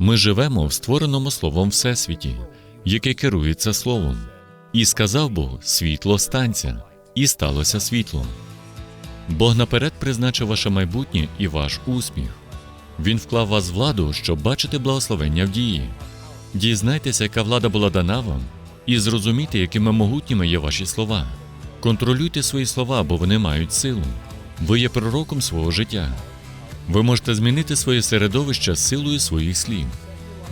Ми живемо в створеному словом Всесвіті, яке керується Словом. І сказав Бог: світло станця, і сталося світло. Бог наперед призначив ваше майбутнє і ваш успіх. Він вклав вас владу, щоб бачити благословення в дії. Дізнайтеся, яка влада була дана вам, і зрозумійте, якими могутніми є ваші слова. Контролюйте свої слова, бо вони мають силу. Ви є пророком свого життя. Ви можете змінити своє середовище силою своїх слів.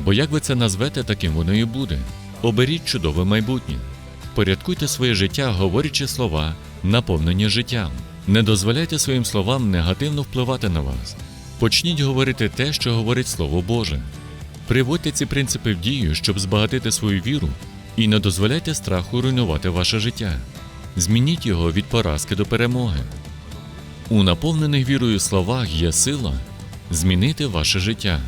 Бо як ви це назвете, таким воно і буде. Оберіть чудове майбутнє. Порядкуйте своє життя, говорячи слова, наповнені життям. Не дозволяйте своїм словам негативно впливати на вас. Почніть говорити те, що говорить Слово Боже. Приводьте ці принципи в дію, щоб збагатити свою віру, і не дозволяйте страху руйнувати ваше життя. Змініть його від поразки до перемоги. У наповнених вірою словах є сила змінити ваше життя.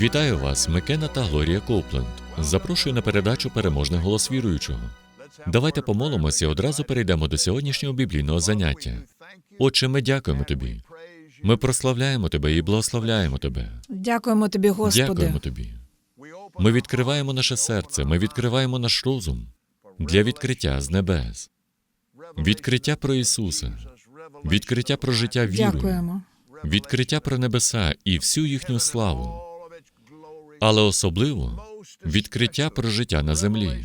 Вітаю вас, Микена та Глорія Копленд. Запрошую на передачу Переможний голос віруючого. Давайте помолимося і одразу перейдемо до сьогоднішнього біблійного заняття. Отче, ми дякуємо тобі. Ми прославляємо тебе і благословляємо тебе. Дякуємо тобі, Господи. Дякуємо тобі. Ми відкриваємо наше серце, ми відкриваємо наш розум для відкриття з небес, відкриття про Ісуса, відкриття про життя вірою, Дякуємо. відкриття про небеса і всю їхню славу, але особливо відкриття про життя на землі.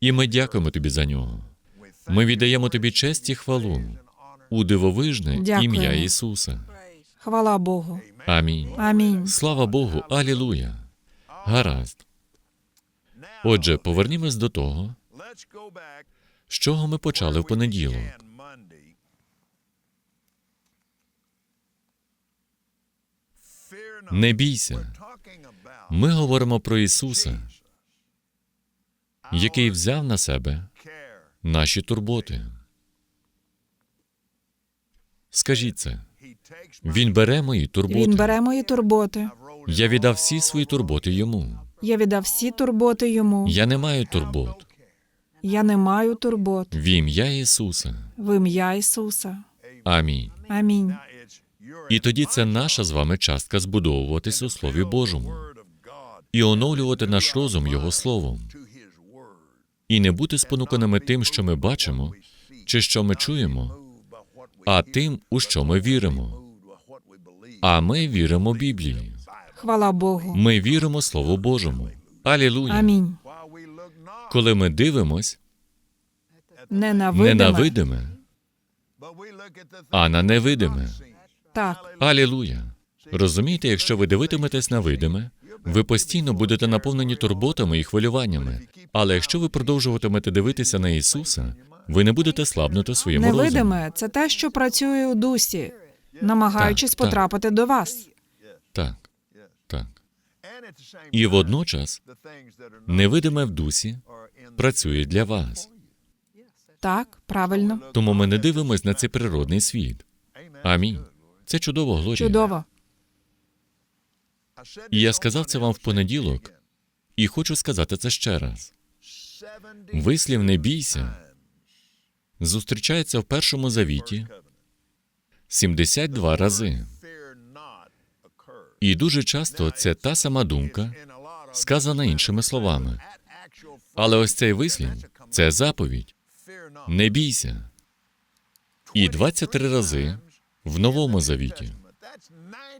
І ми дякуємо тобі за нього. Ми віддаємо тобі честь і хвалу у дивовижне ім'я Ісуса. Хвала Богу. Амінь. Амінь. Слава Богу, Алілуя. Гаразд. Отже, повернімось до того, з чого ми почали в понеділок. Не бійся. Ми говоримо про Ісуса, який взяв на себе наші турботи. Скажіть це. Він бере мої турботи. Він бере мої турботи. Я віддав всі свої турботи йому. Я віддав всі турботи йому. Я не маю турбот. Я не маю турбот. В ім'я Ісуса. В ім'я Ісуса. Амінь. Амінь. І тоді це наша з вами частка збудовуватись у Слові Божому і оновлювати наш розум Його Словом, і не бути спонуканими тим, що ми бачимо, чи що ми чуємо, а тим, у що ми віримо. А ми віримо Біблії. Хвала Богу. Ми віримо Слову Божому. Алілуя! Амінь. Коли ми дивимось Не на видиме. видиме, but we look at the things а на невидиме. Так. Алілуя! Розумієте, якщо ви дивитиметесь на видиме, ви постійно будете наповнені турботами і хвилюваннями. Але якщо ви продовжуватимете дивитися на Ісуса, ви не будете слабнути своєму розумі. Невидиме це те, що працює у дусі, намагаючись Так, так. потрапити до вас. Так, так. І водночас невидиме в дусі працює для вас. Так, правильно. Тому ми не дивимось на цей природний світ. Амінь. Це чудово, Глорія. Чудово. Я сказав це вам в понеділок, і хочу сказати це ще раз. Вислів не бійся зустрічається в першому завіті 72 рази. І дуже часто це та сама думка, сказана іншими словами. Але ось цей вислів це заповідь. Не бійся. І 23 рази в новому завіті.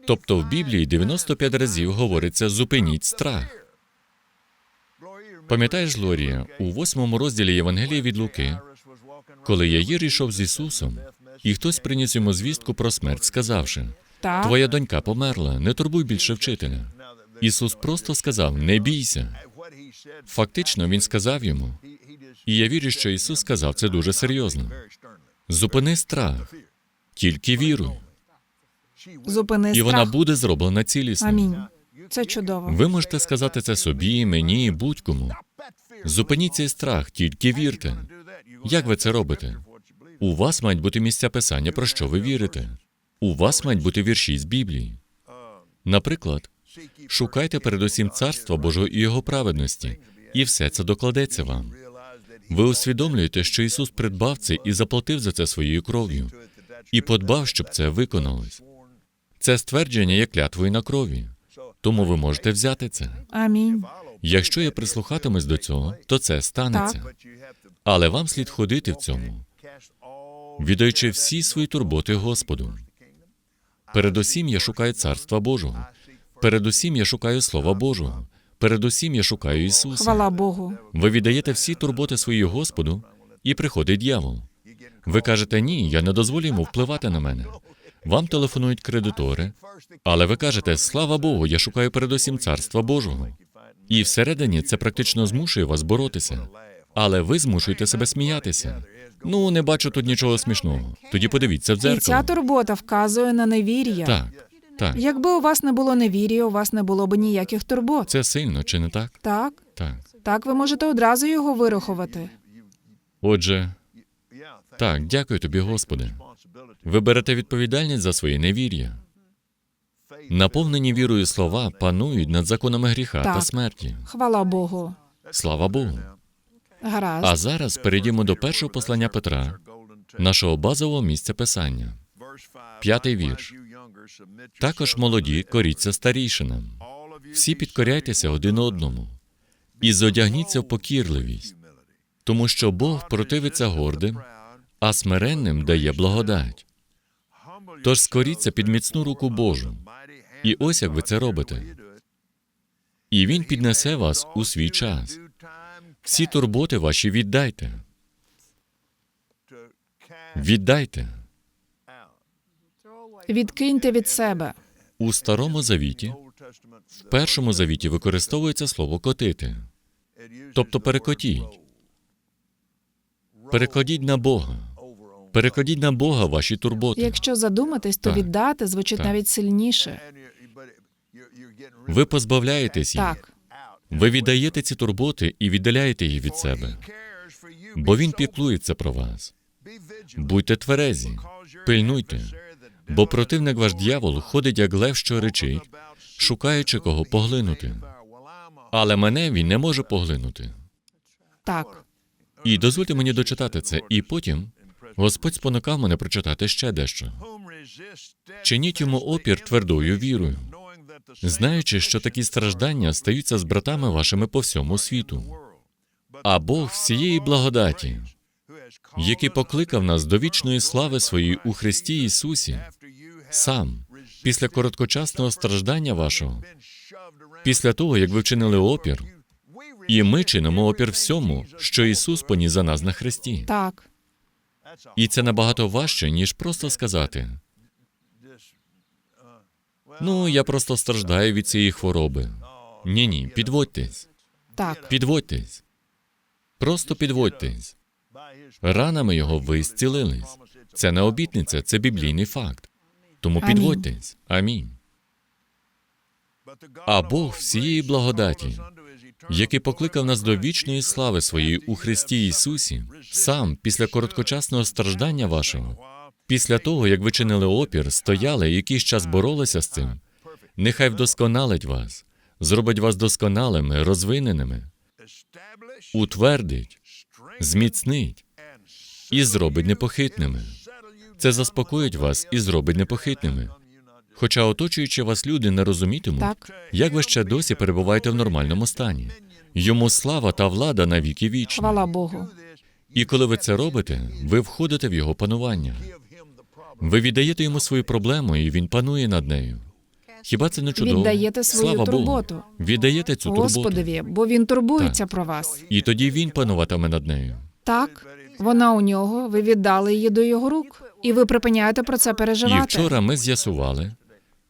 That's 90 Тобто в Біблії 95 разів говориться зупиніть страх. Пам'ятаєш, Глорія, у восьмому розділі Євангелія від Луки, коли Яїр йшов з Ісусом, і хтось приніс йому звістку про смерть, сказавши: Так. Твоя донька померла, не турбуй більше вчителя. Ісус просто сказав: Не бійся. Фактично, він сказав йому, і я вірю, що Ісус сказав це дуже серйозно. Зупини страх, тільки віруй, Зупини і вона буде зроблена цілісно. Амінь. Це чудово. Ви можете сказати це собі, мені, будь-кому. Зупиніть цей страх, тільки вірте. Як ви це робите? У вас мають бути місця писання, про що ви вірите. У вас мають бути вірші з Біблії. Наприклад, шукайте передусім царства Божого і його праведності, і все це докладеться вам. Ви усвідомлюєте, що Ісус придбав це і заплатив за це своєю кров'ю, і подбав, щоб це виконалось. Це ствердження є клятвою на крові. Тому ви можете взяти це. Амінь. Якщо я прислухатимусь до цього, то це станеться. Але вам слід ходити в цьому, віддаючи всі свої турботи Господу. Передусім я шукаю царства Божого. Передусім я шукаю Слова Божого. Передусім я шукаю Ісуса. Хвала Богу. Ви віддаєте всі турботи свої Господу, і приходить дьявол. Ви кажете, ні, я не дозволю йому впливати на мене. Вам телефонують кредитори, але ви кажете, слава Богу, я шукаю передусім царства Божого. І всередині це практично змушує вас боротися. Але ви змушуєте себе сміятися. Ну, не бачу тут нічого смішного. Тоді подивіться в І ця турбота вказує на невір'я. Так, так. Якби у вас не було невір'я, у вас не було б ніяких турбот. Це сильно, чи не так? Так, Так. так ви можете одразу його вирахувати. Отже, так, дякую тобі, Господи. Ви берете відповідальність за своє невір'я. Наповнені вірою слова панують над законами гріха та смерті. Хвала Богу. Слава Богу. Гаразд. А зараз перейдімо до першого послання Петра, нашого базового місця писання. П'ятий вірш. Також молоді коріться старійшинам. Всі підкоряйтеся один одному і зодягніться в покірливість, тому що Бог противиться гордим, а смиренним дає благодать. Тож скоріться під міцну руку Божу. І ось як ви це робите. І він піднесе вас у свій час. Всі турботи ваші віддайте. Віддайте. Відкиньте від себе. У старому завіті, в першому завіті використовується слово котити, тобто перекотіть. Перекладіть на Бога. Перекладіть на Бога ваші турботи. Якщо задуматись, то Так. віддати звучить Так. навіть сильніше. Ви позбавляєтесь їх. Так, Ви віддаєте ці турботи і віддаляєте їх від себе, бо він піклується про вас. Будьте тверезі, пильнуйте, бо противник ваш дьявол ходить як лев, що речить, шукаючи кого поглинути. Але мене він не може поглинути. так. І дозвольте мені дочитати це, і потім Господь спонукав мене прочитати ще дещо. Чиніть йому опір твердою вірою, знаючи, що такі страждання стаються з братами вашими по всьому світу. А Бог всієї благодаті, який покликав нас до вічної слави своєї у Христі Ісусі, сам, після короткочасного страждання вашого, після того, як ви вчинили опір, і ми чинимо опір всьому, що Ісус поніс за нас на Христі. Так, І це набагато важче, ніж просто сказати: ну, я просто страждаю від цієї хвороби. Ні, ні, підводьтесь, так. підводьтесь. Просто підводьтесь. Ранами його ви зцілились. Це не обітниця, це біблійний факт. Тому Амінь. підводьтесь. Амінь. А Бог всієї благодаті, Який покликав нас до вічної слави своєї у Христі Ісусі, сам після короткочасного страждання вашого, після того, як ви чинили опір, стояли і якийсь час боролися з цим, нехай вдосконалить вас, зробить вас досконалими, розвиненими, утвердить, зміцнить і зробить непохитними. Це заспокоїть вас і зробить непохитними. Хоча оточуючи вас люди не розумітимуть, Так. як ви ще досі перебуваєте в нормальному стані. Йому слава та влада на віки вічні. Хвала Богу. І коли ви це робите, ви входите в його панування. Ви віддаєте йому свою проблему, і він панує над нею. Хіба це не чудово? Віддаєте свою Слава турботу. Богу. Віддаєте цю турботу. Господові, бо він турбується про вас. І тоді він пануватиме над нею. Так, вона у нього, ви віддали її до його рук, і ви припиняєте про це І вчора ми з'ясували,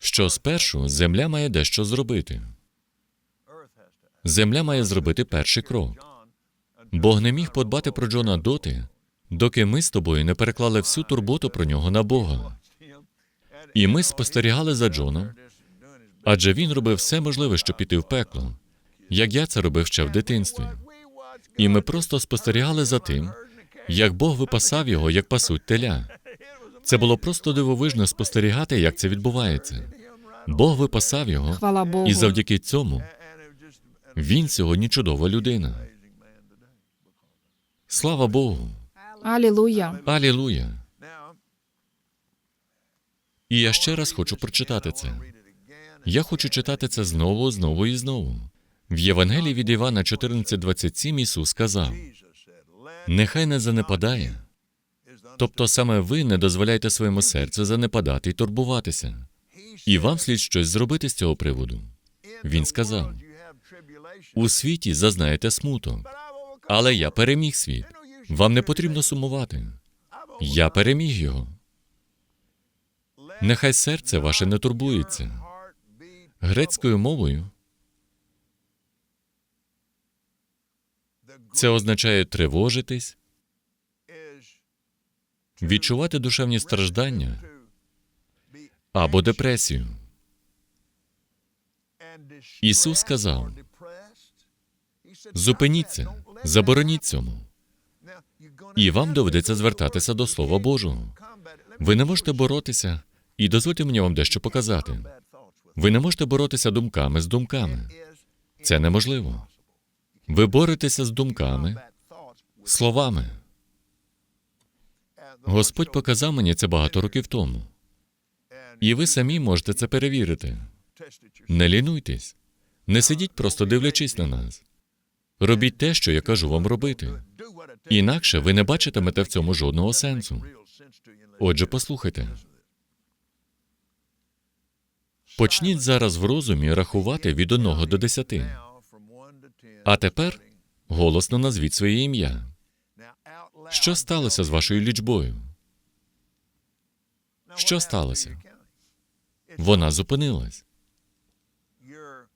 що спершу земля має дещо зробити. Земля має зробити перший крок. Бог не міг подбати про Джона доти, доки ми з тобою не переклали всю турботу про нього на Бога. І ми спостерігали за Джоном, адже він робив все можливе, щоб піти в пекло, як я це робив ще в дитинстві. І ми просто спостерігали за тим, як Бог випасав його, як пасуть теля. Це було просто дивовижно спостерігати, як це відбувається. Бог випасав його, Хвала Богу. і завдяки цьому він сьогодні чудова людина. Слава Богу! Алілуя. Алілуя! І я ще раз хочу прочитати це. Я хочу читати це знову, знову і знову. В Євангелії від Івана 14.27 Ісус сказав: Нехай не занепадає. Тобто саме ви не дозволяєте своєму серцю занепадати і турбуватися. І вам слід щось зробити з цього приводу. Він сказав: у світі зазнаєте смуток, але я переміг світ. Вам не потрібно сумувати. Я переміг його. Нехай серце ваше не турбується. Грецькою мовою це означає тривожитись, відчувати душевні страждання або депресію. Ісус сказав: Зупиніться, забороніть цьому, і вам доведеться звертатися до Слова Божого. Ви не можете боротися, і дозвольте мені вам дещо показати. Ви не можете боротися думками з думками. Це неможливо. Ви боретеся з думками, словами. Господь показав мені це багато років тому, і ви самі можете це перевірити. Не лінуйтесь, не сидіть просто дивлячись на нас. Робіть те, що я кажу вам робити. Інакше ви не бачитимете в цьому жодного сенсу. Отже, послухайте. Почніть зараз в розумі рахувати від 1 до 10. А тепер голосно назвіть своє ім'я. Що сталося з вашою лічбою? Що сталося? Вона зупинилась.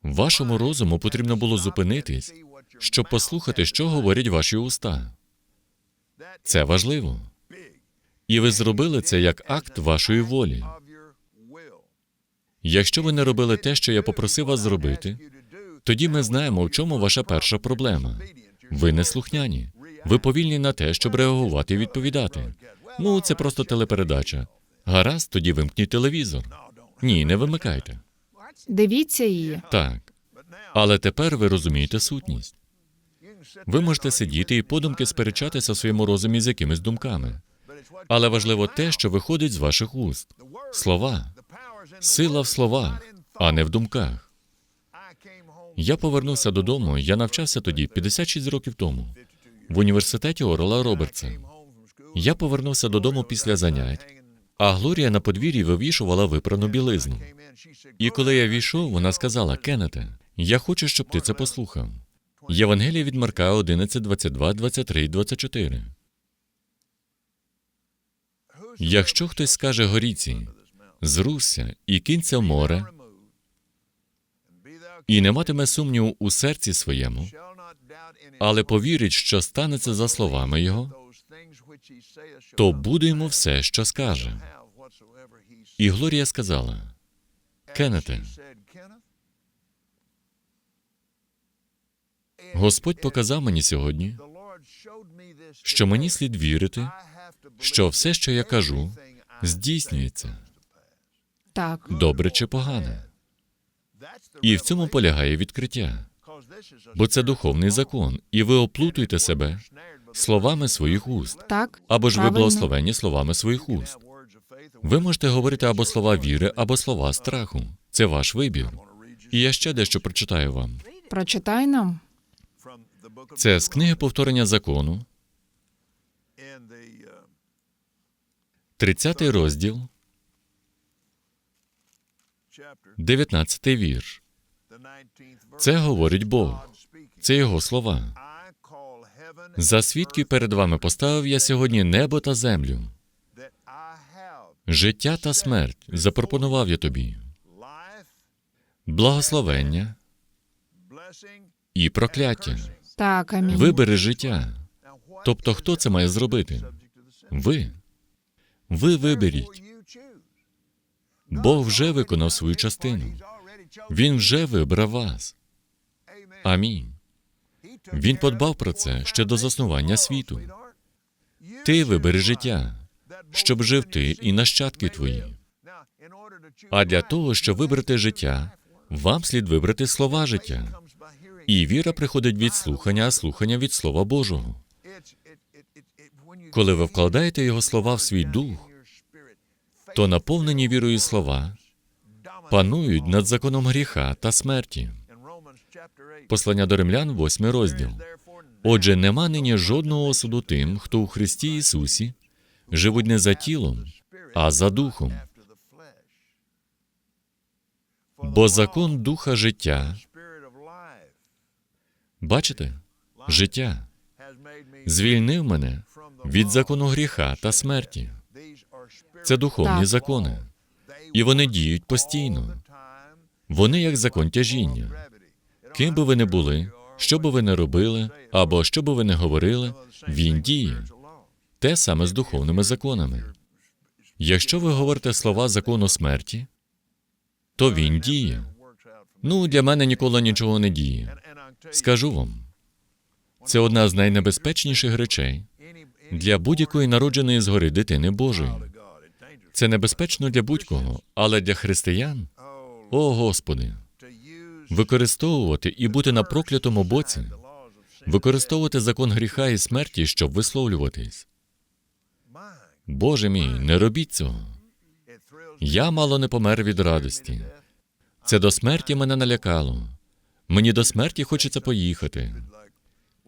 Вашому розуму потрібно було зупинитись, щоб послухати, що говорять ваші уста. Це важливо. І ви зробили це як акт вашої волі. Якщо ви не робили те, що я попросив вас зробити, тоді ми знаємо, в чому ваша перша проблема. Ви не слухняні. Ви повільні на те, щоб реагувати і відповідати. Ну, це просто телепередача. Гаразд, тоді вимкніть телевізор. Ні, не вимикайте. Дивіться її. Так. Але тепер ви розумієте сутність. Ви можете сидіти і подумки сперечатися в своєму розумі з якимись думками. Але важливо те, що виходить з ваших уст. Слова. Сила в словах, а не в думках. Я повернувся додому. Я навчався тоді 56 років тому в університеті Орла Робертса. Я повернувся додому після занять, а Глорія на подвір'ї вивішувала випрану білизну. І коли я війшов, вона сказала: Кеннете, я хочу, щоб ти це послухав. Євангелія від Марка 11, 22, 23 24. Якщо хтось скаже горіці, зрусся і кинься в море, і не матиме сумніву у серці своєму, але повірить, що станеться за словами його, то буде йому все, що скаже. І Глорія сказала: Кеннете, Господь показав мені сьогодні, що мені слід вірити, що все, що я кажу, здійснюється, Так. добре чи погане. І в цьому полягає відкриття, бо це духовний закон, і ви оплутуєте себе словами своїх уст, Так. або ж ви Правильно. благословені словами своїх уст. Ви можете говорити або слова віри, або слова страху. Це ваш вибір. І я ще дещо прочитаю вам. Прочитай нам. Це з книги повторення закону, 30 розділ, 19 вірш. Це говорить Бог. Це його слова. За свідків перед вами поставив я сьогодні небо та землю. Життя та смерть запропонував я тобі. Благословення і прокляття. Так, амінь. Вибери життя. Тобто, хто це має зробити? Ви. Ви виберіть. Бог вже виконав свою частину. Він вже вибрав вас. Амінь. Він подбав про це ще до заснування світу. Ти вибери життя, щоб жив ти і нащадки твої. А для того, щоб вибрати життя, вам слід вибрати слова життя. І віра приходить від слухання, а слухання від Слова Божого. Коли ви вкладаєте його слова в свій дух, то наповнені вірою слова панують над законом гріха та смерті. Послання до римлян, 8 розділ. Отже, нема нині жодного осуду тим, хто у Христі Ісусі живуть не за тілом, а за духом. Бо закон духа життя, бачите, життя звільнив мене від закону гріха та смерті. Це духовні Так. закони, і вони діють постійно. Вони як закон тяжіння. Ким би ви не були, що би ви не робили, або що би ви не говорили, він діє. Те саме з духовними законами. Якщо ви говорите слова закону смерті, то він діє. Ну, для мене ніколи нічого не діє. Скажу вам, це одна з найнебезпечніших речей для будь-якої народженої згори дитини Божої. Це небезпечно для будь-кого, але для християн, о Господи, використовувати і бути на проклятому боці, використовувати закон гріха і смерті, щоб висловлюватись. Боже мій, не робіть цього. Я мало не помер від радості. Це до смерті мене налякало. Мені до смерті хочеться поїхати.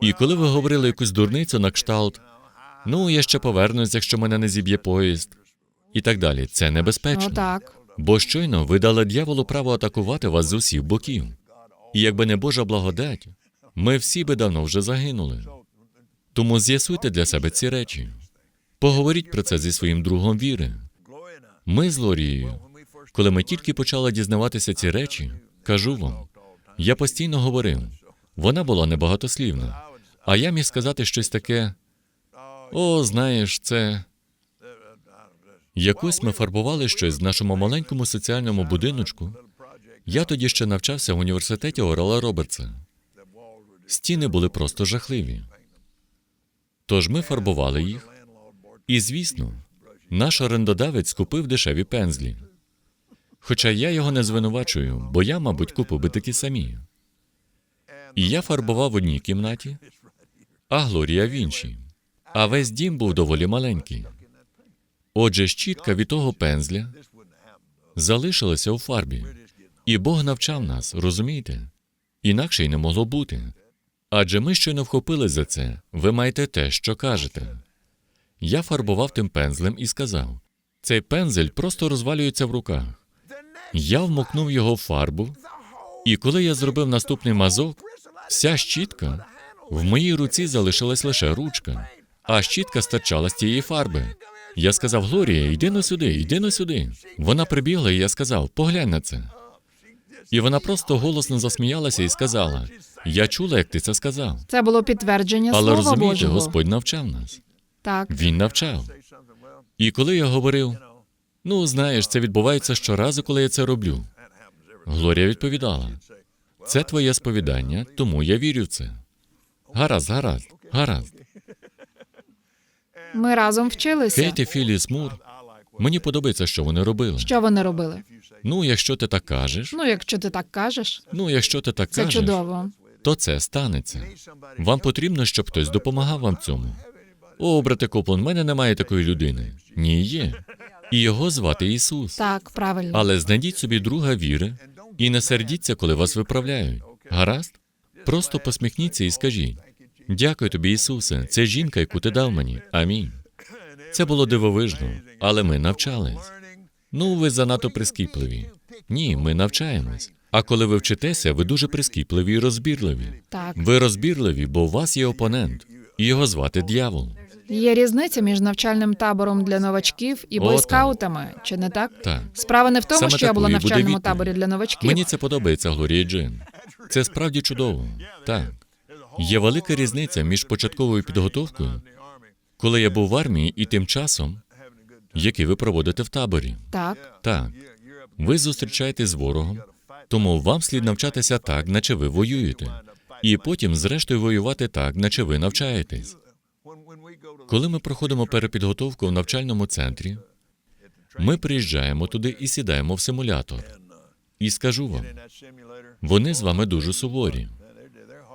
І коли ви говорили якусь дурницю на кшталт, ну я ще повернусь, якщо мене не зіб'є поїзд, і так далі, це небезпечно. Ну так. Бо щойно ви дали дьяволу право атакувати вас з усіх боків. І якби не Божа благодать, ми всі би давно вже загинули. Тому з'ясуйте для себе ці речі. Поговоріть про це зі своїм другом віри. Ми з Лорією, коли ми тільки почали дізнаватися ці речі, кажу вам, я постійно говорив, вона була небагатослівна, а я міг сказати щось таке: о, знаєш, це. Якось ми фарбували щось в нашому маленькому соціальному будиночку. Я тоді ще навчався в університеті Орела Робертса. Стіни були просто жахливі. Тож ми фарбували їх, і, звісно, наш орендодавець купив дешеві пензлі. Хоча я його не звинувачую, бо я, мабуть, купив би такі самі. І я фарбував в одній кімнаті, а Глорія в іншій. А весь дім був доволі маленький. Отже, щітка від того пензля залишилася у фарбі. І Бог навчав нас, розумієте? Інакше й не могло бути. Адже ми щойно вхопили за це, ви маєте те, що кажете. Я фарбував тим пензлем і сказав: цей пензель просто розвалюється в руках. Я вмокнув його в фарбу, і коли я зробив наступний мазок, вся щітка в моїй руці залишилась лише ручка, а щітка стирчала з тієї фарби. Я сказав: Глорія, йди но сюди, йди но сюди. Вона прибігла, і я сказав: поглянь на це. І вона просто голосно засміялася і сказала: Я чула, як ти це сказав. Це було підтвердження Але Слова розумієте, Божого. Господь навчав нас. Так. Він навчав. І коли я говорив, ну знаєш, це відбувається щоразу, коли я це роблю. Глорія відповідала: це твоє сповідання, тому я вірю в це. Гаразд, гаразд, гаразд. Ми разом вчилися. Кейт і Філіс Мур. Мені подобається, що вони робили. Що вони робили? Ну, якщо ти так кажеш, Ну, якщо ти так кажеш, ну якщо ти так це кажеш, чудово. то це станеться. Вам потрібно, щоб хтось допомагав вам цьому. О, брате Коплан, в мене немає такої людини. Ні, є. І його звати Ісус. Так, правильно. Але знайдіть собі друга віри і не сердіться, коли вас виправляють. Гаразд? Просто посміхніться і скажіть: Дякую тобі, Ісусе, це жінка, яку ти дав мені. Амінь. Це було дивовижно, але ми навчались. Ну, ви занадто прискіпливі. Ні, ми навчаємось. А коли ви вчитеся, ви дуже прискіпливі і розбірливі. Так. Ви розбірливі, бо у вас є опонент, і його звати дьявол. Є різниця між навчальним табором для новачків і О, бойскаутами, чи не так? Так. Справа не в тому, Саме що я була в такою буде навчальному відповідь. таборі для новачків. Мені це подобається, Глорія Джин. Це справді чудово. Так. Є велика різниця між початковою підготовкою, коли я був в армії, і тим часом, який ви проводите в таборі. Так. Так. Ви зустрічаєтесь з ворогом, тому вам слід навчатися так, наче ви воюєте, і потім, зрештою, воювати так, наче ви навчаєтесь. Коли ми проходимо перепідготовку в навчальному центрі, ми приїжджаємо туди і сідаємо в симулятор. І скажу вам, вони з вами дуже суворі,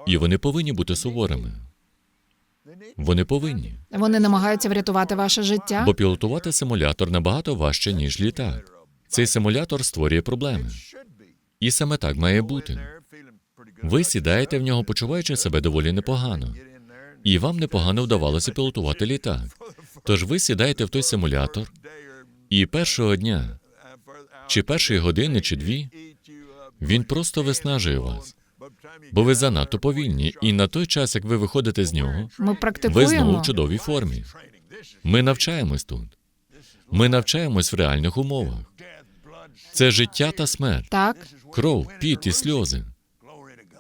і вони повинні бути суворими. Вони повинні, Вони намагаються врятувати ваше життя. бо пілотувати симулятор набагато важче, ніж літак. Цей симулятор створює проблеми. І саме так має бути. Ви сідаєте в нього, почуваючи себе доволі непогано, і вам непогано вдавалося пілотувати літак. Тож ви сідаєте в той симулятор, і першого дня, чи першої години, чи дві, він просто виснажує вас, бо ви занадто повільні, і на той час, як ви виходите з нього, Ми ви знову в чудовій формі. Ми навчаємось тут. Ми навчаємось в реальних умовах. Це життя та смерть, Так, кров, піт і сльози.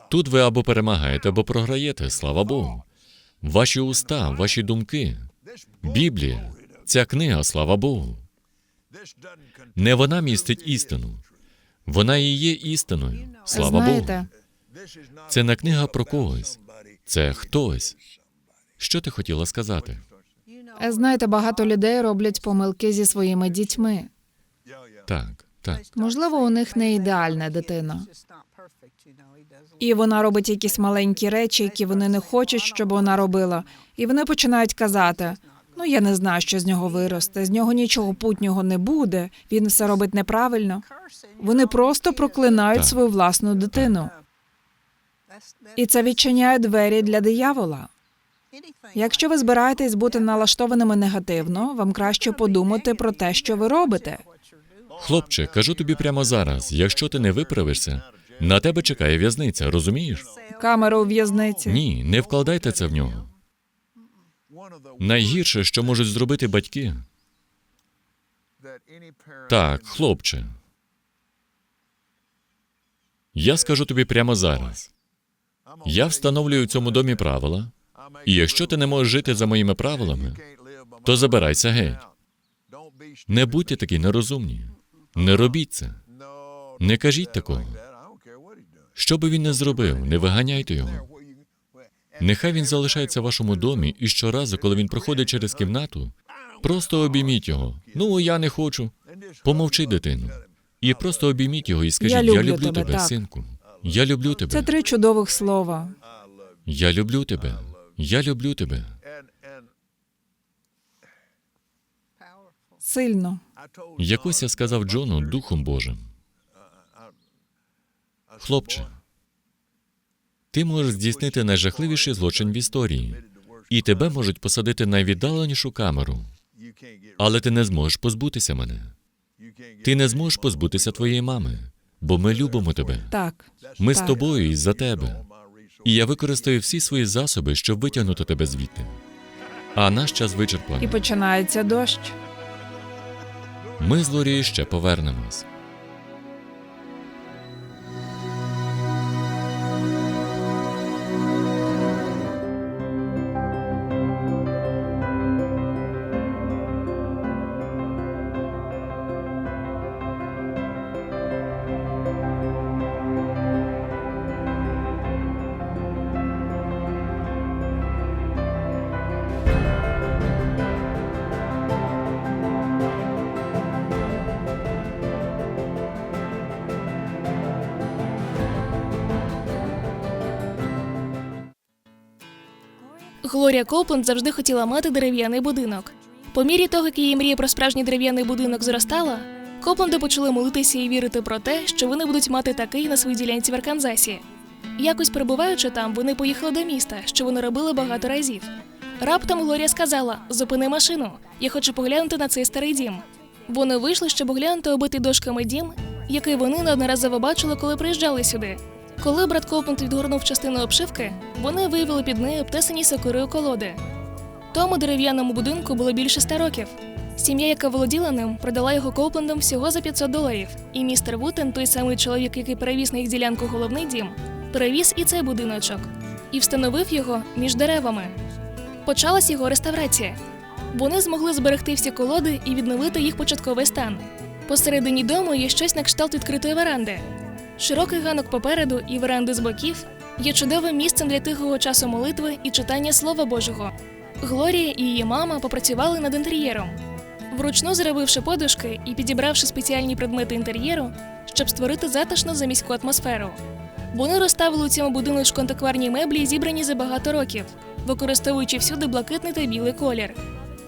Тут ви або перемагаєте, або програєте, слава Богу. Ваші уста, ваші думки, Біблія, ця книга, слава Богу. Не вона містить істину. Вона і є істиною. Слава знаєте, Богу. Це не книга про когось. Це хтось. Що ти хотіла сказати? знаєте, багато людей роблять помилки зі своїми дітьми. Так, так. Можливо, у них не ідеальна дитина. І вона робить якісь маленькі речі, які вони не хочуть, щоб вона робила. І вони починають казати: ну я не знаю, що з нього виросте, з нього нічого путнього не буде. Він все робить неправильно. Вони просто проклинають Так. свою власну дитину, і це відчиняє двері для диявола. Якщо ви збираєтесь бути налаштованими негативно, вам краще подумати про те, що ви робите. Хлопче, кажу тобі прямо зараз: якщо ти не виправишся, на тебе чекає в'язниця, розумієш? Камеру у в'язниці. Ні, не вкладайте це в нього. Найгірше, що можуть зробити батьки. Так, хлопче. Я скажу тобі прямо зараз. Я встановлюю в цьому домі правила, і якщо ти не можеш жити за моїми правилами, то забирайся геть. Не будьте такі нерозумні. Не робіть це. Не кажіть такого. Що би він не зробив, не виганяйте його. Нехай він залишається в вашому домі, і щоразу, коли він проходить через кімнату, просто обійміть його. Ну, я не хочу. Помовчи дитину. І просто обійміть його і скажіть: Я Я люблю люблю, тебе, тебе, синку. Я люблю тебе. Це три чудових слова. Я люблю тебе. Я люблю тебе. Сильно. Якось я сказав Джону Духом Божим. Хлопче, ти можеш здійснити найжахливіший злочин в історії, і тебе можуть посадити найвіддаленішу камеру, але ти не зможеш позбутися мене. Ти не зможеш позбутися твоєї мами, бо ми любимо тебе. Так. Ми з тобою і за тебе. І я використаю всі свої засоби, щоб витягнути тебе звідти. А наш час І починається дощ. Ми з Лорією ще повернемось. Глорія Копленд завжди хотіла мати дерев'яний будинок. По мірі того, як її мрія про справжній дерев'яний будинок зростала, Копленди почали молитися і вірити про те, що вони будуть мати такий на своїй ділянці в Арканзасі. Якось перебуваючи там, вони поїхали до міста, що вони робили багато разів. Раптом Глорія сказала: Зупини машину, я хочу поглянути на цей старий дім. Вони вийшли, щоб оглянути обитий дошками дім, який вони неодноразово бачили, коли приїжджали сюди. Коли брат Копленд відгорнув частину обшивки, вони виявили під нею обтесані сокирою колоди. Тому дерев'яному будинку було більше ста років. Сім'я, яка володіла ним, продала його Коуплендам всього за 500 доларів. І містер Вутен, той самий чоловік, який перевіз на їх ділянку головний дім, перевіз і цей будиночок і встановив його між деревами. Почалась його реставрація. Вони змогли зберегти всі колоди і відновити їх початковий стан. Посередині дому є щось на кшталт відкритої веранди. Широкий ганок попереду і веранди з боків є чудовим місцем для тихого часу молитви і читання Слова Божого. Глорія і її мама попрацювали над інтер'єром, вручну зробивши подушки і підібравши спеціальні предмети інтер'єру, щоб створити затишну заміську атмосферу. Вони розставили у цьому будиночку антикварні меблі, зібрані за багато років, використовуючи всюди блакитний та білий колір.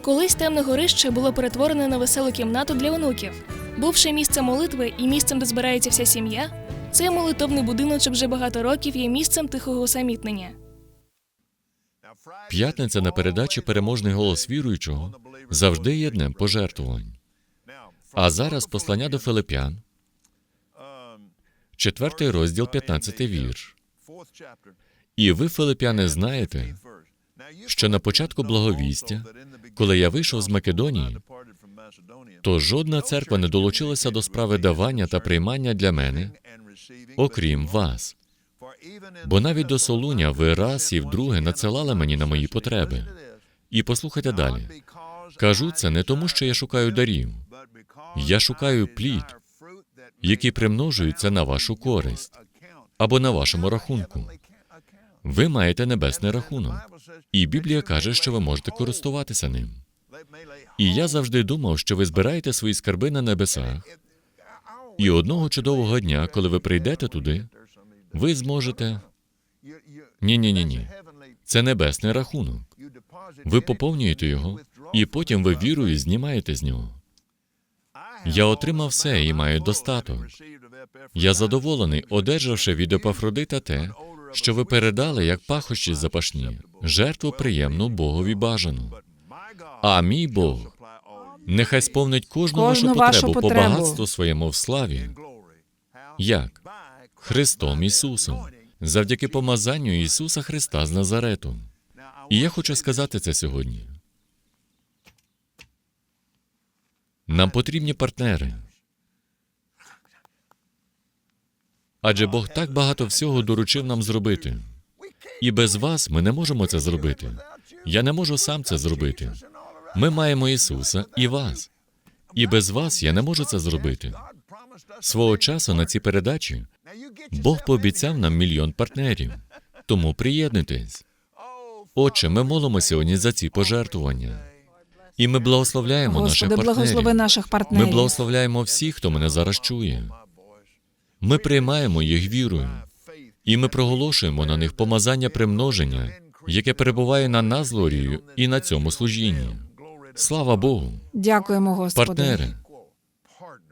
Колись темне горище було перетворене на веселу кімнату для онуків. Бувши місцем молитви і місцем, де збирається вся сім'я, цей молитовний будиночок вже багато років є місцем тихого усамітнення. П'ятниця на передачі Переможний голос віруючого завжди є днем пожертвувань. А зараз послання до Филип'ян, четвертий розділ, 15 вірш. І ви, филип'яни, знаєте, що на початку благовістя, коли я вийшов з Македонії, то жодна церква не долучилася до справи давання та приймання для мене, окрім вас. Бо навіть до Солуня ви раз і вдруге надсилали мені на мої потреби. І послухайте далі. Кажу це не тому, що я шукаю дарів. Я шукаю плід, який примножується на вашу користь або на вашому рахунку. Ви маєте небесний рахунок, і Біблія каже, що ви можете користуватися ним. І я завжди думав, що ви збираєте свої скарби на небесах, і одного чудового дня, коли ви прийдете туди, ви зможете. Ні, ні, ні, ні. Це небесний рахунок. Ви поповнюєте його, і потім ви вірою знімаєте з нього. Я отримав все і маю достаток. Я задоволений, одержавши від Епафродита те, що ви передали як пахощі запашні, жертву приємну Богові бажану. А мій Бог нехай сповнить кожну, Кожну вашу вашу потребу по багатству своєму в славі. Як? Христом Ісусом, завдяки помазанню Ісуса Христа з Назарету. І я хочу сказати це сьогодні. Нам потрібні партнери. Адже Бог так багато всього доручив нам зробити. І без вас ми не можемо це зробити. Я не можу сам це зробити. Ми маємо Ісуса і вас. І без вас я не можу це зробити. Свого часу на цій передачі Бог пообіцяв нам мільйон партнерів. Тому приєднуйтесь. Отче, ми молимо сьогодні за ці пожертвування. І ми благословляємо Господи, наших благослови партнерів. наших Ми благословляємо всіх, хто мене зараз чує. Ми приймаємо їх вірою, і ми проголошуємо на них помазання примноження, яке перебуває на нас, Глорію, і на цьому служінні. Слава Богу! Дякуємо, Господи. Партнери,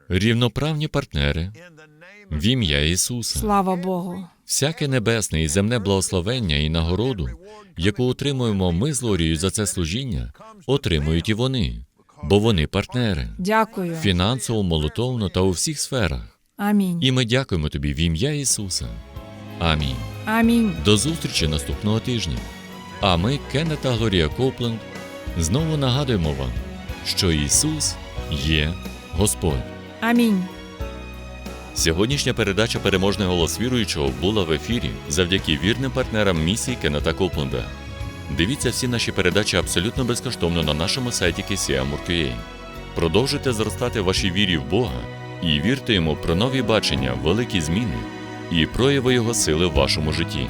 рівноправні партнери в ім'я Ісуса. Слава Богу. Всяке небесне і земне благословення і нагороду, яку отримуємо ми з Лорією за це служіння, отримують і вони, бо вони партнери Дякую. фінансово, молотовно та у всіх сферах. Амінь. І ми дякуємо тобі в ім'я Ісуса. Амінь. Амінь. До зустрічі наступного тижня. А ми, Кеннет та Глорія Копленд, знову нагадуємо вам, що Ісус є Господь. Амінь. Сьогоднішня передача Переможний голос віруючого була в ефірі завдяки вірним партнерам місії Кеннета Копленда. Дивіться всі наші передачі абсолютно безкоштовно на нашому сайті KCM.ua. Продовжуйте зростати в вашій вірі в Бога і вірте йому про нові бачення, великі зміни і прояви Його сили в вашому житті.